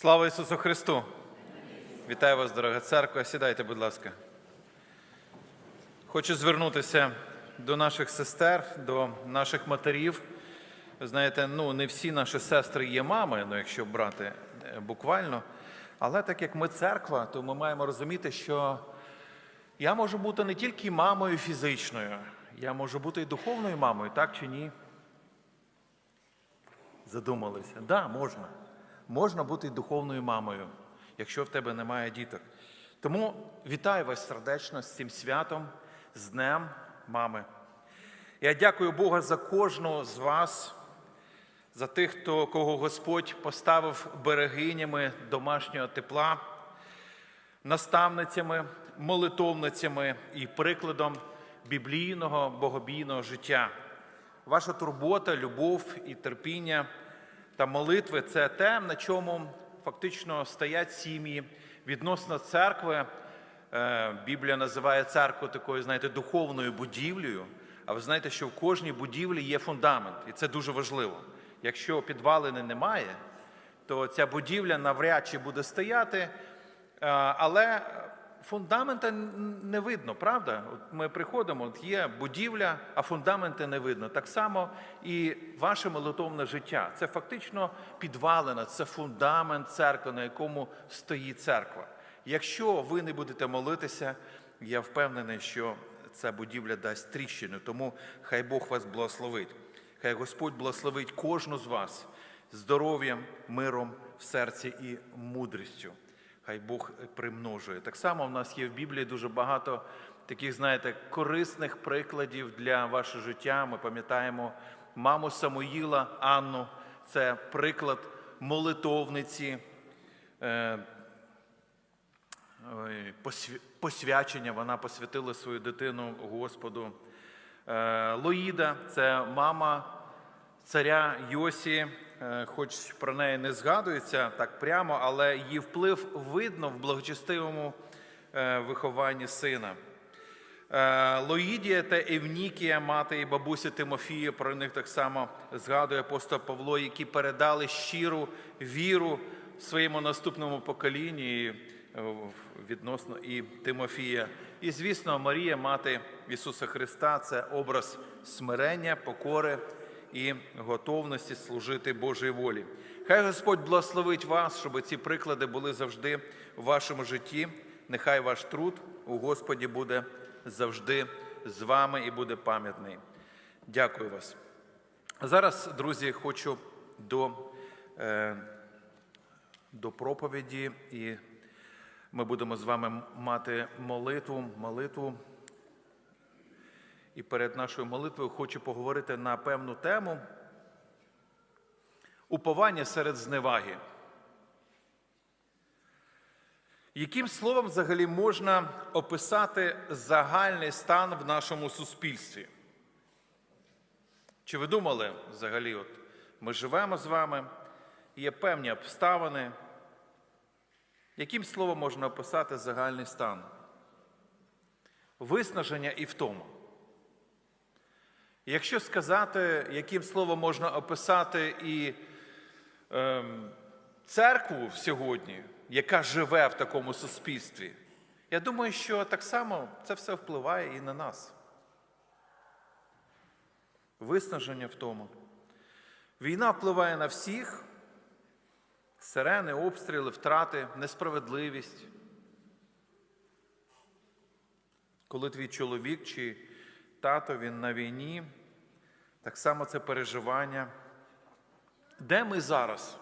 Слава Ісусу Христу! Вітаю вас, дорога церква. Сідайте, будь ласка. Хочу звернутися до наших сестер, до наших матерів. Ви знаєте, ну не всі наші сестри є мами, ну якщо брати е, буквально. Але так як ми церква, то ми маємо розуміти, що я можу бути не тільки мамою фізичною, я можу бути і духовною мамою, так чи ні? Задумалися. Так, да, можна. Можна бути духовною мамою, якщо в тебе немає діток. Тому вітаю вас сердечно з цим святом, з Днем мами. Я дякую Бога за кожного з вас, за тих, хто, кого Господь поставив берегинями домашнього тепла, наставницями, молитовницями і прикладом біблійного богобійного життя. Ваша турбота, любов і терпіння та молитви це те, на чому фактично стоять сім'ї відносно церкви. Е, Біблія називає церкву такою, знаєте, духовною будівлею. А ви знаєте, що в кожній будівлі є фундамент, і це дуже важливо. Якщо підвалини немає, то ця будівля навряд чи буде стояти, е, але фундамента не видно, правда? От ми приходимо, от є будівля, а фундамента не видно. Так само і ваше молитовне життя. Це фактично підвалина, це фундамент церкви, на якому стоїть церква. Якщо ви не будете молитися, я впевнений, що ця будівля дасть тріщину. Тому хай Бог вас благословить. Хай Господь благословить кожну з вас здоров'ям, миром в серці і мудрістю. Хай Бог примножує. Так само в нас є в Біблії дуже багато таких, знаєте, корисних прикладів для вашого життя. Ми пам'ятаємо маму Самуїла Анну. Це приклад молитовниці, е, посвячення. Вона посвятила свою дитину Господу. Е, Лоїда це мама царя Йосі, е, хоч про неї не згадується так прямо, але її вплив видно в благочестивому е, вихованні сина. Е, Лоїдія та Евнікія, мати і бабуся Тимофія, про них так само згадує апостол Павло, які передали щиру віру своєму наступному поколінні відносно і Тимофія. І, звісно, Марія, мати Ісуса Христа, це образ смирення, покори і готовності служити Божій волі. Хай Господь благословить вас, щоб ці приклади були завжди в вашому житті. Нехай ваш труд у Господі буде завжди з вами і буде пам'ятний. Дякую вас. Зараз, друзі, хочу до, е, до проповіді, і ми будемо з вами мати молитву, молитву. І перед нашою молитвою хочу поговорити на певну тему уповання серед зневаги. Яким словом взагалі можна описати загальний стан в нашому суспільстві? Чи ви думали взагалі, от ми живемо з вами, є певні обставини? Яким словом можна описати загальний стан? Виснаження і втому. Якщо сказати, яким словом можна описати і ем, церкву сьогодні, яка живе в такому суспільстві, я думаю, що так само це все впливає і на нас. Виснаження в тому. Війна впливає на всіх, сирени, обстріли, втрати, несправедливість. Коли твій чоловік чи тато він на війні, так само це переживання. Де ми зараз?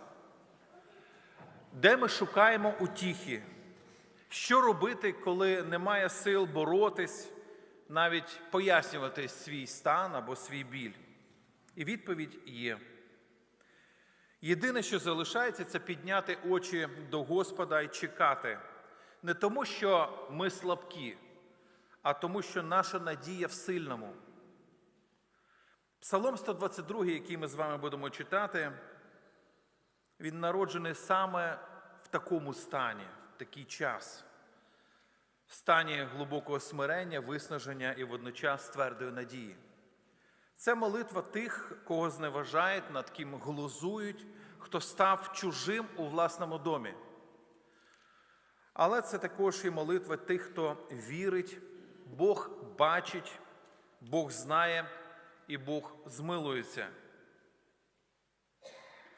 Де ми шукаємо утіхи? Що робити, коли немає сил боротись, навіть пояснювати свій стан або свій біль? І відповідь є. Єдине, що залишається, це підняти очі до Господа і чекати. Не тому, що ми слабкі, а тому, що наша надія в сильному. Псалом 122, який ми з вами будемо читати, він народжений саме в такому стані, в такий час, в стані глибокого смирення, виснаження і водночас твердої надії. Це молитва тих, кого зневажають, над ким глузують, хто став чужим у власному домі. Але це також і молитва тих, хто вірить, Бог бачить, Бог знає і Бог змилується.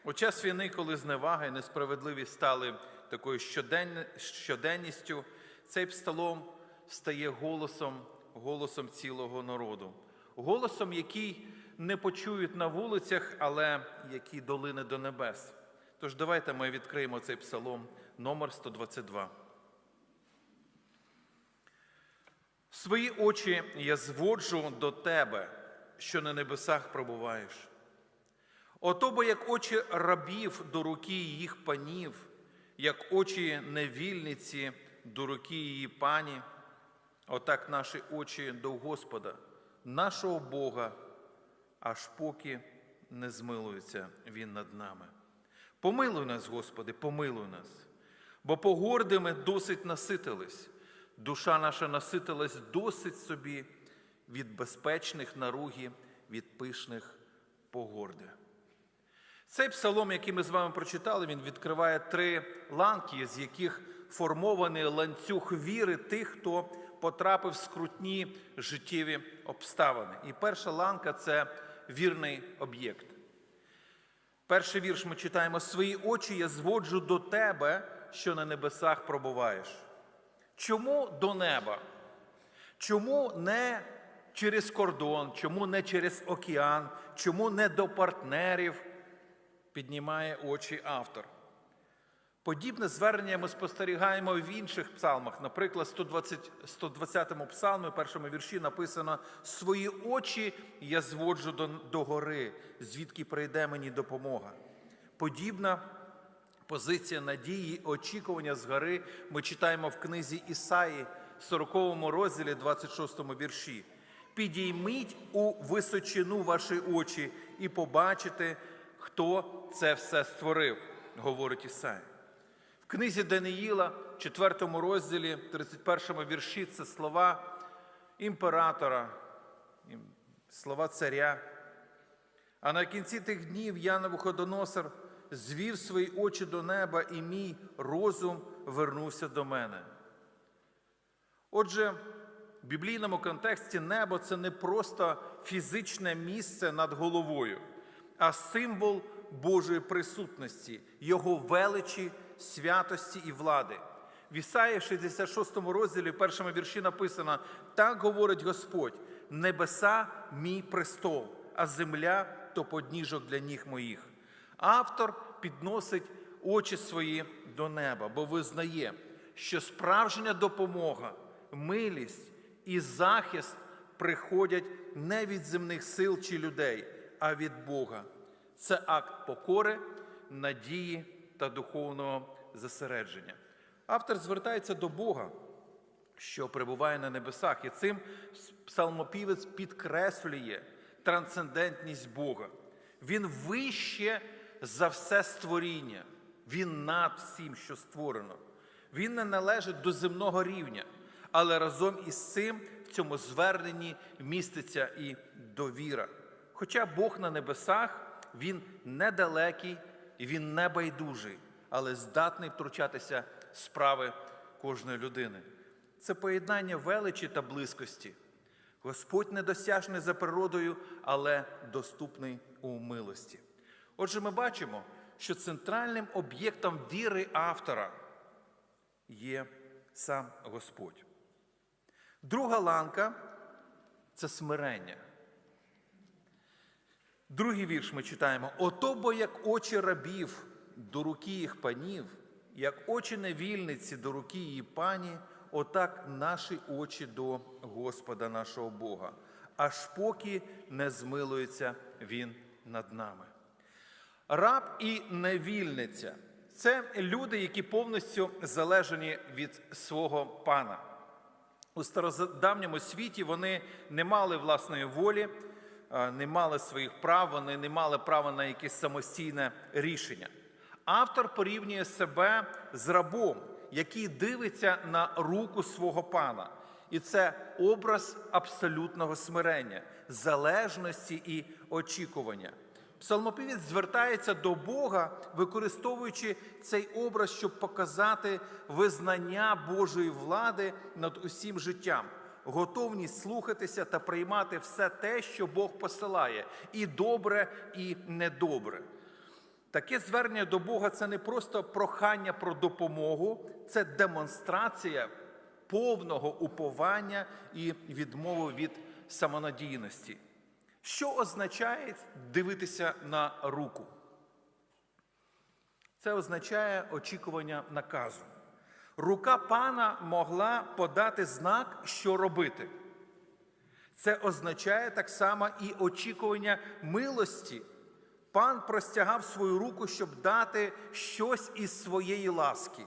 У час війни, коли зневага і несправедливість стали такою щоденністю, цей псалом стає голосом, голосом цілого народу, голосом, який не почують на вулицях, але який долине до небес. Тож давайте ми відкриємо цей псалом номер 122. Свої очі я зводжу до тебе, що на небесах пробуваєш. Ото бо як очі рабів до руки їх панів, як очі невільниці до руки її пані, отак наші очі до Господа, нашого Бога, аж поки не змилується Він над нами. Помилуй нас, Господи, помилуй нас, бо погорди ми досить наситились, душа наша наситилась досить собі від безпечних наруги, від пишних погорди. Цей псалом, який ми з вами прочитали, він відкриває три ланки, з яких формований ланцюг віри тих, хто потрапив в скрутні життєві обставини. І перша ланка це вірний об'єкт. Перший вірш ми читаємо: Свої очі я зводжу до тебе, що на небесах пробуваєш. Чому до неба? Чому не через кордон, чому не через океан, чому не до партнерів? Піднімає очі автор. Подібне звернення ми спостерігаємо в інших псалмах. Наприклад, 120, 120-му псалмі, в першому вірші написано: Свої очі я зводжу до, до гори, звідки прийде мені допомога. Подібна позиція надії, очікування з гори ми читаємо в книзі Ісаї, 40 розділі, 26 вірші. Підійміть у височину ваші очі і побачите, хто це все створив, говорить Ісаїя. В книзі Даниїла, 4 розділі, 31 вірші, це слова імператора, слова царя. А на кінці тих днів я Навуходоносор звів свої очі до неба, і мій розум вернувся до мене. Отже, в біблійному контексті небо це не просто фізичне місце над головою, а символ Божої присутності, Його величі, святості і влади. В Ісаї 66 розділі, в першому вірші написано: так говорить Господь: небеса мій престол, а земля то подніжок для ніг моїх. Автор підносить очі свої до неба, бо визнає, що справжня допомога, милість і захист приходять не від земних сил чи людей, а від Бога. Це акт покори, надії та духовного зосередження. Автор звертається до Бога, що перебуває на небесах, і цим псалмопівець підкреслює трансцендентність Бога. Він вище за все створіння, він над всім, що створено. Він не належить до земного рівня, але разом із цим в цьому зверненні міститься і довіра. Хоча Бог на небесах, він недалекий і він не байдужий, але здатний втручатися справи кожної людини. Це поєднання величі та близькості. Господь недосяжний за природою, але доступний у милості. Отже, ми бачимо, що центральним об'єктом віри автора є сам Господь. Друга ланка це смирення. Другий вірш ми читаємо: Ото бо як очі рабів до руки їх панів, як очі невільниці до руки її пані, отак наші очі до Господа нашого Бога, аж поки не змилується Він над нами. Раб і невільниця це люди, які повністю залежені від свого пана. У стародавньому світі вони не мали власної волі, не мали своїх прав, вони не мали права на якесь самостійне рішення. Автор порівнює себе з рабом, який дивиться на руку свого пана. І це образ абсолютного смирення, залежності і очікування. Псалмопівець звертається до Бога, використовуючи цей образ, щоб показати визнання Божої влади над усім життям, готовність слухатися та приймати все те, що Бог посилає, і добре, і недобре. Таке звернення до Бога це не просто прохання про допомогу, це демонстрація повного уповання і відмови від самонадійності. Що означає дивитися на руку? Це означає очікування наказу. Рука пана могла подати знак, що робити. Це означає так само і очікування милості. Пан простягав свою руку, щоб дати щось із своєї ласки.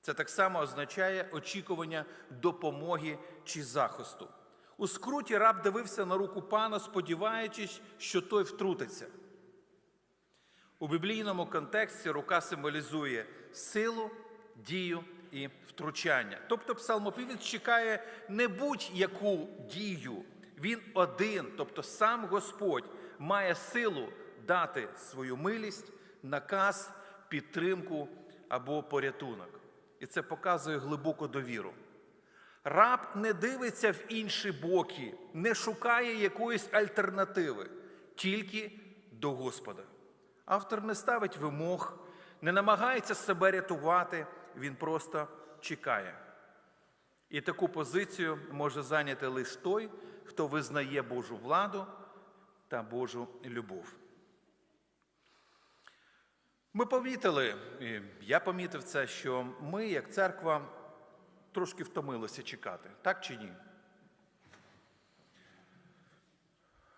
Це так само означає очікування допомоги чи захисту. У скруті раб дивився на руку пана, сподіваючись, що той втрутиться. У біблійному контексті рука символізує силу, дію і втручання. Тобто псалмопівець чекає не будь-яку дію. Він один, тобто сам Господь, має силу дати свою милість, наказ, підтримку або порятунок. І це показує глибоку довіру. Раб не дивиться в інші боки, не шукає якоїсь альтернативи, тільки до Господа. Автор не ставить вимог, не намагається себе рятувати, він просто чекає. І таку позицію може зайняти лише той, хто визнає Божу владу та Божу любов. Ми помітили, і я помітив це, що ми, як церква, трошки втомилися чекати, так чи ні?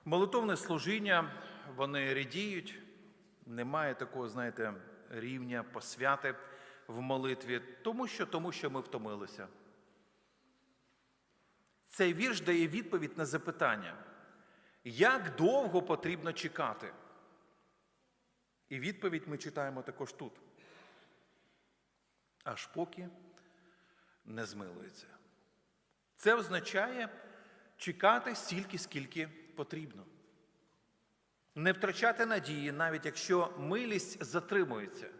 Молитовне служіння, вони рідіють, немає такого, знаєте, рівня посвяти в молитві, тому що, тому що ми втомилися. Цей вірш дає відповідь на запитання, як довго потрібно чекати? І відповідь ми читаємо також тут. Аж поки не змилується. Це означає чекати стільки, скільки потрібно. Не втрачати надії, навіть якщо милість затримується.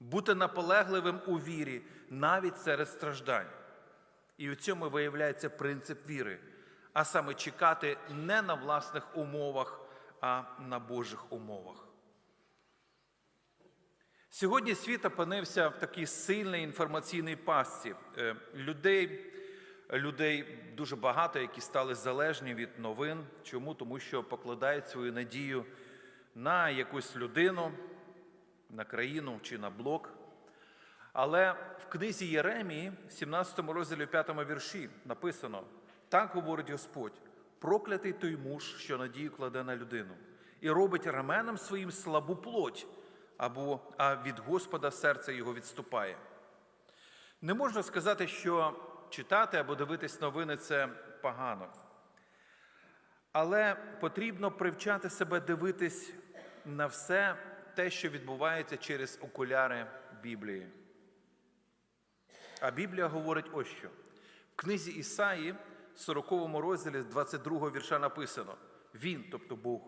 Бути наполегливим у вірі навіть серед страждань. І у цьому виявляється принцип віри, а саме чекати не на власних умовах, а на Божих умовах. Сьогодні світ опинився в такій сильній інформаційній пастці. Е, Людей, людей дуже багато, які стали залежні від новин. Чому? Тому що покладають свою надію на якусь людину, на країну чи на блок. Але в книзі Єремії, в 17 розділі 5 вірші, написано: так говорить Господь, проклятий той муж, що надію кладе на людину, і робить раменом своїм слабу плоть, або, а від Господа серце його відступає. Не можна сказати, що читати або дивитись новини це погано. Але потрібно привчати себе дивитись на все те, що відбувається через окуляри Біблії. А Біблія говорить ось що. В книзі Ісаї, 40 розділі, 22 вірша написано: Він, тобто Бог,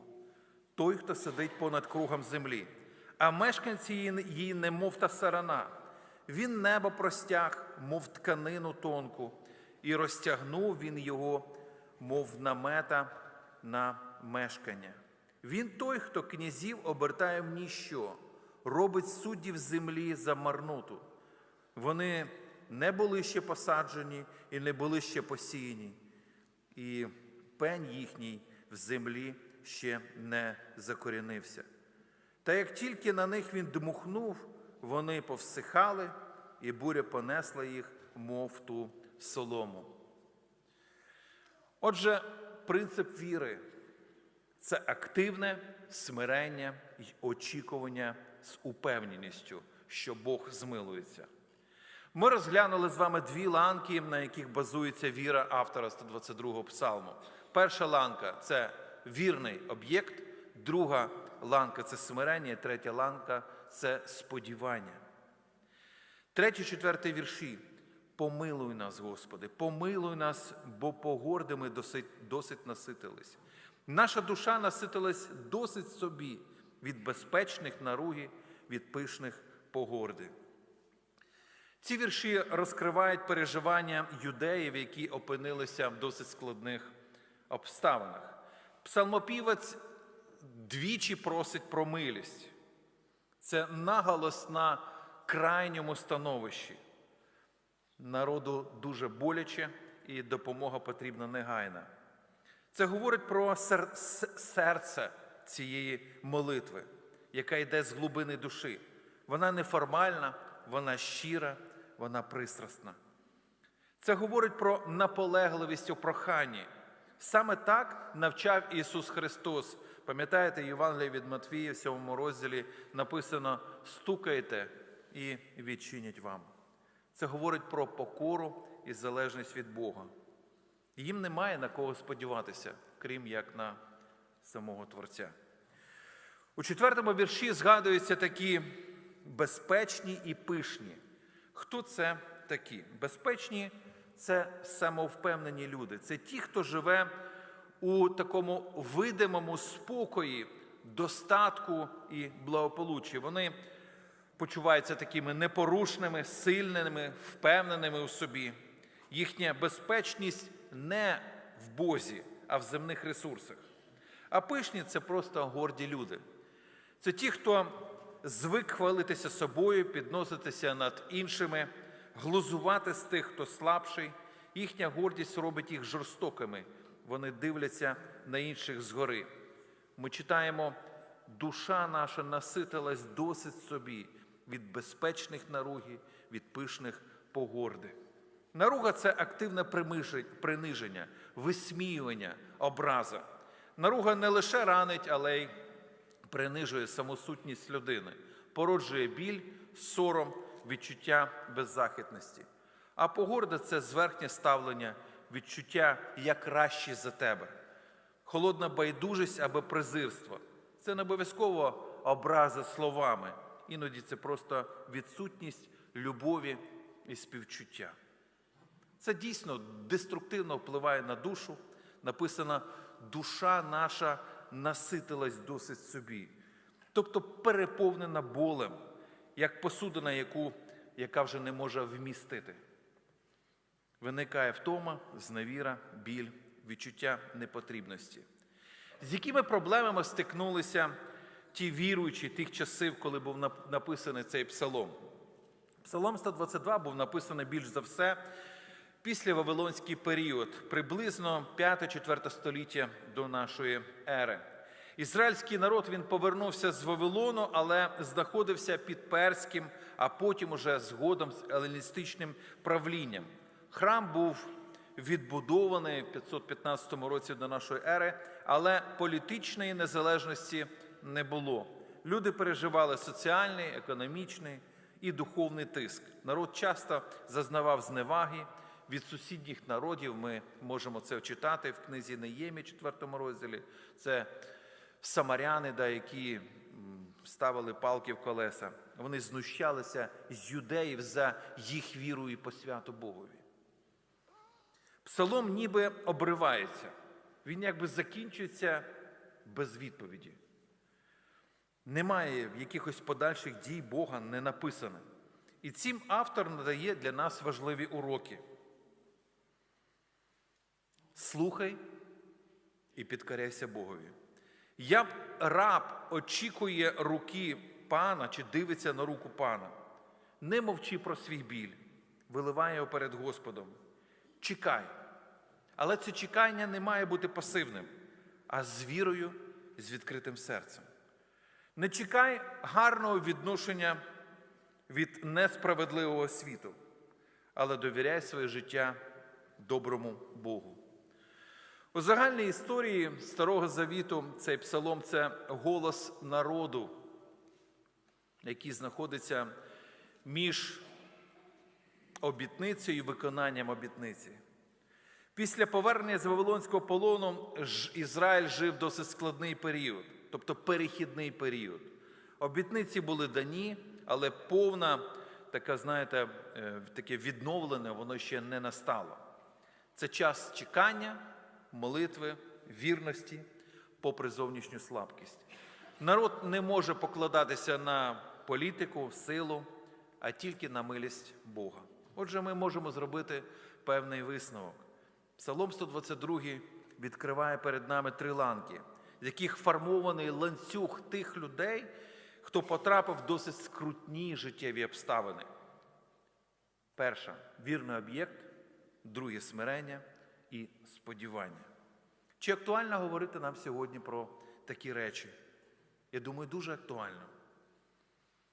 той, хто сидить понад кругом землі, а мешканці її, немов та сарана. Він небо простяг, мов тканину тонку, і розтягнув він його, мов намета на мешкання. Він той, хто князів обертає в ніщо, робить суддів землі за марноту. Вони не були ще посаджені і не були ще посіяні, і пень їхній в землі ще не закорінився. Та як тільки на них він дмухнув, вони повсихали, і буря понесла їх, мов ту солому. Отже, принцип віри це активне смирення й очікування з упевненістю, що Бог змилується. Ми розглянули з вами дві ланки, на яких базується віра автора 122-го псалму. Перша ланка це вірний об'єкт, друга ланка це смирення, третя ланка це сподівання. Третій, четвертий вірші. Помилуй нас, Господи, помилуй нас, бо погорди ми досить, досить наситились. Наша душа наситилась досить собі від безпечних наруги, від пишних погорди. Ці вірші розкривають переживання юдеїв, які опинилися в досить складних обставинах. Псалмопівець двічі просить про милість. Це наголос на крайньому становищі. Народу дуже боляче і допомога потрібна негайна. Це говорить про сер- серце цієї молитви, яка йде з глибини душі. Вона неформальна, вона щира, вона пристрасна. Це говорить про наполегливість у проханні. Саме так навчав Ісус Христос. Пам'ятаєте, Євангелія від Матвія в 7 розділі написано: стукайте і відчинять вам. Це говорить про покору і залежність від Бога. Їм немає на кого сподіватися, крім як на самого Творця. У четвертому вірші згадуються такі безпечні і пишні. Хто це такі? Безпечні це самовпевнені люди. Це ті, хто живе у такому видимому спокої, достатку і благополуччі. Вони почуваються такими непорушними, сильними, впевненими у собі. Їхня безпечність не в Бозі, а в земних ресурсах. А пишні це просто горді люди. Це ті, хто звик хвалитися собою, підноситися над іншими, глузувати з тих, хто слабший. Їхня гордість робить їх жорстокими. Вони дивляться на інших згори. Ми читаємо, душа наша наситилась досить собі від безпечних наруги, від пишних погорди. Наруга це активне приниження, висміювання, образа. Наруга не лише ранить, але й принижує самосутність людини, породжує біль, сором, відчуття беззахитності. А погорда це зверхнє ставлення, відчуття я кращий за тебе. Холодна байдужість або презирство. Це не обов'язково образи словами. Іноді це просто відсутність любові і співчуття. Це дійсно деструктивно впливає на душу. Написано, душа наша наситилась досить собі. Тобто переповнена болем, як посудина, яку, яка вже не може вмістити. Виникає втома, зневіра, біль, відчуття непотрібності. З якими проблемами стикнулися ті віруючі тих часів, коли був написаний цей псалом? Псалом 122 був написаний більш за все після Вавилонський період, приблизно 5-4 століття до нашої ери. Ізраїльський народ він повернувся з Вавилону, але знаходився під перським, а потім уже згодом з еліністичним правлінням. Храм був відбудований в 515 році до нашої ери, але політичної незалежності не було. Люди переживали соціальний, економічний і духовний тиск. Народ часто зазнавав зневаги від сусідніх народів. Ми можемо це читати в книзі Неємі, 4 розділі. Це самаряни, да, які ставили палки в колеса. Вони знущалися з юдеїв за їх віру і посвяту Богові. Псалом ніби обривається. Він якби закінчується без відповіді. Немає якихось подальших дій Бога не написано. І цим автор надає для нас важливі уроки. Слухай і підкоряйся Богові. Як раб очікує руки пана чи дивиться на руку пана, не мовчи про свій біль, виливай його перед Господом. Чекай. Але це чекання не має бути пасивним, а з вірою, з відкритим серцем. Не чекай гарного відношення від несправедливого світу, але довіряй своє життя доброму Богу. У загальній історії Старого Завіту цей псалом це голос народу, який знаходиться між обітницею і виконанням обітниці. Після повернення з Вавилонського полону Ізраїль жив досить складний період, тобто перехідний період. Обітниці були дані, але повна, така, знаєте, е, таке відновлене, воно ще не настало. Це час чекання, молитви, вірності. попри зовнішню слабкість. Народ не може покладатися на політику, силу, а тільки на милість Бога. Отже, ми можемо зробити певний висновок. Псалом 122 відкриває перед нами три ланки, з яких формований ланцюг тих людей, хто потрапив в досить скрутні життєві обставини. Перша вірний об'єкт, друге смирення і сподівання. Чи актуально говорити нам сьогодні про такі речі? Я думаю, дуже актуально.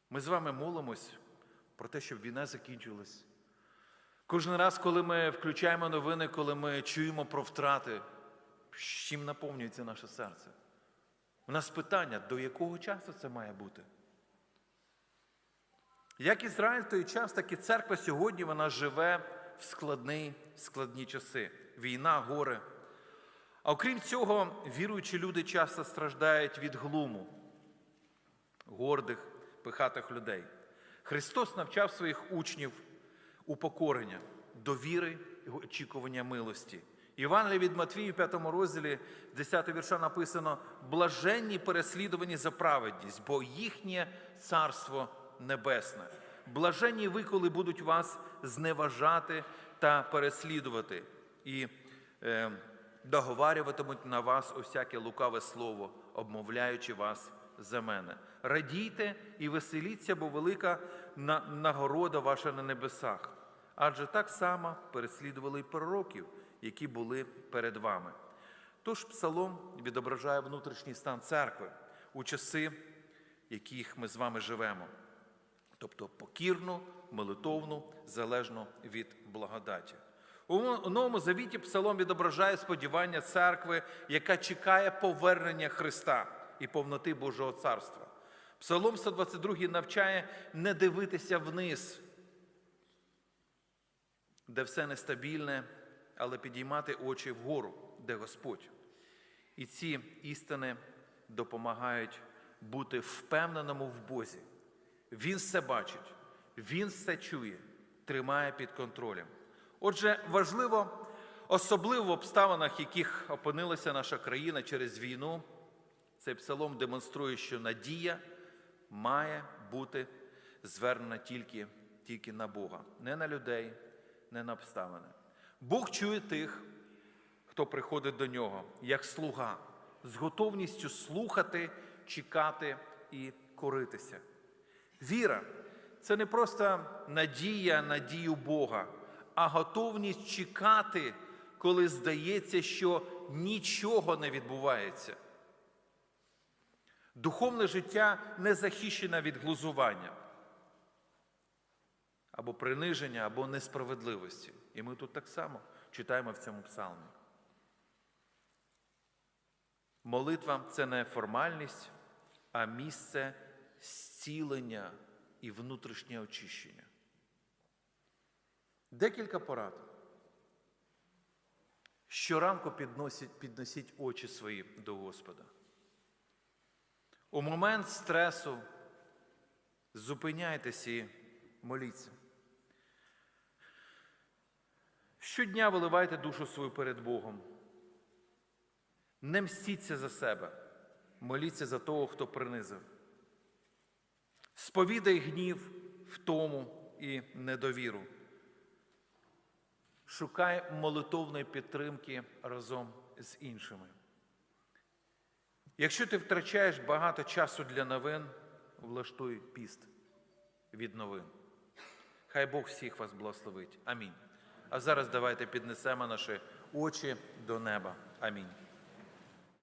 Ми з вами молимось про те, щоб війна закінчилась. Кожен раз, коли ми включаємо новини, коли ми чуємо про втрати, чим наповнюється наше серце? У нас питання, до якого часу це має бути? Як Ізраїль той час, так і церква сьогодні вона живе в складні, складні часи. Війна, горе. А окрім цього, віруючі люди часто страждають від глуму, гордих, пихатих людей. Христос навчав своїх учнів упокорення, довіри і очікування милості. Івангелія від Матвію, 5 розділі, 10 вірша написано: блаженні переслідувані за праведність, бо їхнє царство небесне. Блаженні ви, коли будуть вас зневажати та переслідувати, і е, договарюватимуть на вас усяке лукаве слово, обмовляючи вас за мене. Радійте і веселіться, бо велика нагорода ваша на небесах. Адже так само переслідували й пророків, які були перед вами. Тож псалом відображає внутрішній стан церкви у часи, яких ми з вами живемо. Тобто покірну, молитовну, залежно від благодаті. У Новому Завіті Псалом відображає сподівання церкви, яка чекає повернення Христа і повноти Божого царства. Псалом 122 навчає не дивитися вниз, де все нестабільне, але підіймати очі вгору, де Господь. І ці істини допомагають бути впевненому в Бозі. Він все бачить, він все чує, тримає під контролем. Отже, важливо, особливо в обставинах, в яких опинилася наша країна через війну, цей псалом демонструє, що надія має бути звернена тільки, тільки на Бога, не на людей, не на обставини. Бог чує тих, хто приходить до нього, як слуга, з готовністю слухати, чекати і коритися. Віра це не просто надія на дію Бога, а готовність чекати, коли здається, що нічого не відбувається. Духовне життя не захищене від глузування або приниження, або несправедливості. І ми тут так само читаємо в цьому псалмі. Молитва це не формальність, а місце зцілення і внутрішнє очищення. Декілька порад. Щоранку підносіть, підносіть очі свої до Господа. У момент стресу зупиняйтеся і моліться. Щодня виливайте душу свою перед Богом. Не мстіться за себе, моліться за того, хто принизив. Сповідай гнів, втому і недовіру. Шукай молитовної підтримки разом з іншими. Якщо ти втрачаєш багато часу для новин, влаштуй піст від новин. Хай Бог всіх вас благословить. Амінь. А зараз давайте піднесемо наші очі до неба. Амінь.